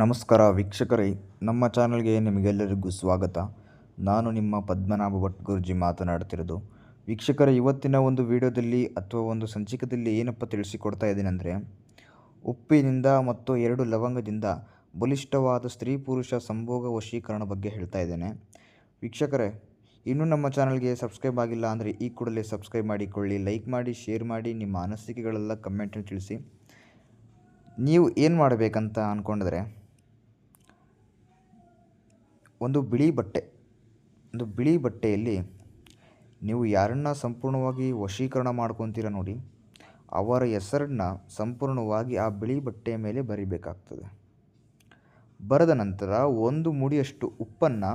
ನಮಸ್ಕಾರ ವೀಕ್ಷಕರೇ, ನಮ್ಮ ಚಾನಲ್ಗೆ ನಿಮಗೆಲ್ಲರಿಗೂ ಸ್ವಾಗತ. ನಾನು ನಿಮ್ಮ ಪದ್ಮನಾಭ ಭಟ್ ಗುರುಜಿ ಮಾತನಾಡ್ತಿರೋದು. ವೀಕ್ಷಕರ, ಇವತ್ತಿನ ಒಂದು ವಿಡಿಯೋದಲ್ಲಿ ಅಥವಾ ಒಂದು ಸಂಚಿಕೆಯಲ್ಲಿ ಏನಪ್ಪ ತಿಳಿಸಿಕೊಡ್ತಾ ಇದ್ದೀನೆಂದರೆ ಉಪ್ಪಿನಿಂದ ಮತ್ತು ಎರಡು ಲವಂಗದಿಂದ ಬಲಿಷ್ಠವಾದ ಸ್ತ್ರೀ ಪುರುಷ ಸಂಭೋಗ ವಶೀಕರಣ ಬಗ್ಗೆ ಹೇಳ್ತಾ ಇದ್ದೇನೆ. ವೀಕ್ಷಕರೇ, ಇನ್ನೂ ನಮ್ಮ ಚಾನಲ್ಗೆ ಸಬ್ಸ್ಕ್ರೈಬ್ ಆಗಿಲ್ಲ ಅಂದರೆ ಈ ಕೂಡಲೇ ಸಬ್ಸ್ಕ್ರೈಬ್ ಮಾಡಿಕೊಳ್ಳಿ, ಲೈಕ್ ಮಾಡಿ, ಶೇರ್ ಮಾಡಿ, ನಿಮ್ಮ ಅನಿಸಿಕೆಗಳೆಲ್ಲ ಕಮೆಂಟಲ್ಲಿ ತಿಳಿಸಿ. ನೀವು ಏನು ಮಾಡಬೇಕಂತ ಅಂದ್ಕೊಂಡಿದ್ರೆ ಒಂದು ಬಿಳಿ ಬಟ್ಟೆ, ಒಂದು ಬಿಳಿ ಬಟ್ಟೆಯಲ್ಲಿ ನೀವು ಯಾರನ್ನ ಸಂಪೂರ್ಣವಾಗಿ ವಶೀಕರಣ ಮಾಡ್ಕೊತೀರ ನೋಡಿ, ಅವರ ಹೆಸರನ್ನ ಸಂಪೂರ್ಣವಾಗಿ ಆ ಬಿಳಿ ಬಟ್ಟೆಯ ಮೇಲೆ ಬರಿಬೇಕಾಗ್ತದೆ. ಬರೆದ ನಂತರ ಒಂದು ಮುಡಿಯಷ್ಟು ಉಪ್ಪನ್ನು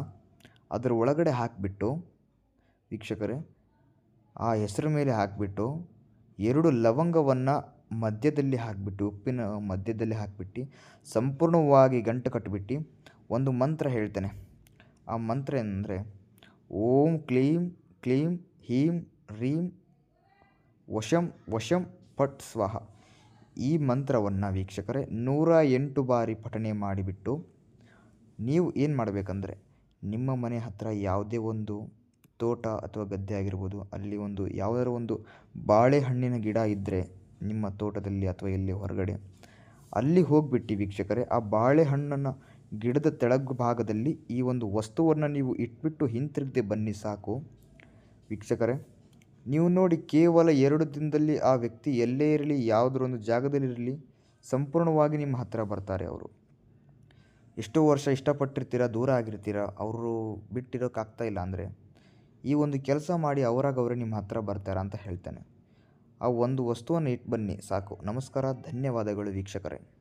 ಅದರ ಒಳಗಡೆ ಹಾಕಿಬಿಟ್ಟು, ವೀಕ್ಷಕರೇ, ಆ ಹೆಸರ ಮೇಲೆ ಹಾಕಿಬಿಟ್ಟು, ಎರಡು ಲವಂಗವನ್ನು ಮಧ್ಯದಲ್ಲಿ ಹಾಕಿಬಿಟ್ಟು, ಉಪ್ಪಿನ ಮಧ್ಯದಲ್ಲಿ ಹಾಕಿಬಿಟ್ಟು, ಸಂಪೂರ್ಣವಾಗಿ ಗಂಟು ಕಟ್ಟಿಬಿಟ್ಟು ಒಂದು ಮಂತ್ರ ಹೇಳ್ತೇನೆ. ಆ ಮಂತ್ರ ಏನಂದರೆ, ಓಂ ಕ್ಲೀಂ ಕ್ಲೀಂ ಹೀಂ ರೀಂ ವಶಂ ವಶಂ ಪಟ್ ಸ್ವಹ. ಈ ಮಂತ್ರವನ್ನು ವೀಕ್ಷಕರೇ, ನೂರ ಎಂಟು ಬಾರಿ ಪಠಣೆ ಮಾಡಿಬಿಟ್ಟು ನೀವು ಏನು ಮಾಡಬೇಕಂದ್ರೆ, ನಿಮ್ಮ ಮನೆ ಹತ್ತಿರ ಯಾವುದೇ ಒಂದು ತೋಟ ಅಥವಾ ಗದ್ದೆ ಆಗಿರ್ಬೋದು, ಅಲ್ಲಿ ಒಂದು ಯಾವುದಾದ್ರು ಒಂದು ಬಾಳೆಹಣ್ಣಿನ ಗಿಡ ಇದ್ದರೆ ನಿಮ್ಮ ತೋಟದಲ್ಲಿ ಅಥವಾ ಎಲ್ಲಿ ಹೊರಗಡೆ, ಅಲ್ಲಿ ಹೋಗಿಬಿಟ್ಟು ವೀಕ್ಷಕರೇ, ಆ ಬಾಳೆಹಣ್ಣನ್ನು ಗಿಡದ ತೆಳಗು ಭಾಗದಲ್ಲಿ ಈ ಒಂದು ವಸ್ತುವನ್ನು ನೀವು ಇಟ್ಬಿಟ್ಟು ಹಿಂತಿರುಗದೆ ಬನ್ನಿ ಸಾಕು. ವೀಕ್ಷಕರೇ, ನೀವು ನೋಡಿ ಕೇವಲ ಎರಡು ದಿನದಲ್ಲಿ ಆ ವ್ಯಕ್ತಿ ಎಲ್ಲೇ ಇರಲಿ ಯಾವುದರೊಂದು ಜಾಗದಲ್ಲಿರಲಿ ಸಂಪೂರ್ಣವಾಗಿ ನಿಮ್ಮ ಹತ್ತಿರ ಬರ್ತಾರೆ ಅವರು. ಎಷ್ಟೋ ವರ್ಷ ಇಷ್ಟಪಟ್ಟಿರ್ತೀರ, ದೂರ ಆಗಿರ್ತೀರ, ಅವರು ಬಿಟ್ಟಿರೋಕ್ಕಾಗ್ತಾ ಇಲ್ಲ ಅಂದರೆ ಈ ಒಂದು ಕೆಲಸ ಮಾಡಿ ಅವರಾಗ ಅವರೇ ನಿಮ್ಮ ಹತ್ತಿರ ಬರ್ತಾರೆ ಅಂತ ಹೇಳ್ತೇನೆ. ಆ ಒಂದು ವಸ್ತುವನ್ನು ಇಟ್ಟು ಬನ್ನಿ ಸಾಕು. ನಮಸ್ಕಾರ, ಧನ್ಯವಾದಗಳು ವೀಕ್ಷಕರೇ.